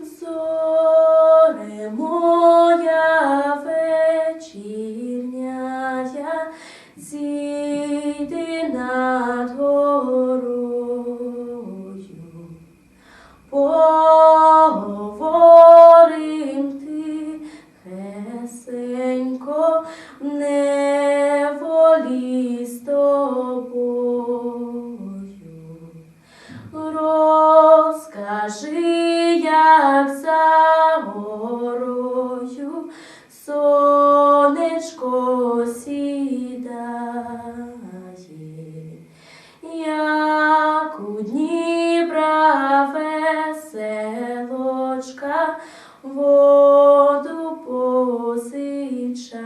Зоре моя вечірняя, зійди над горою. Поговорим тихесенько в неволі Розкажи, як за горою сонечко сідає, як у Дніпра веселочка воду позичає,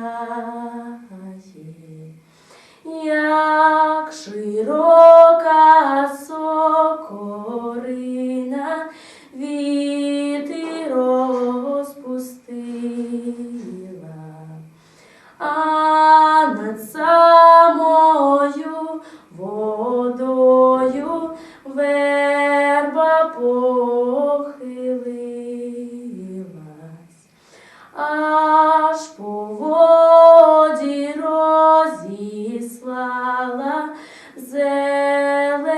а над самою водою верба похилилась, аж по воді розіслала зелені.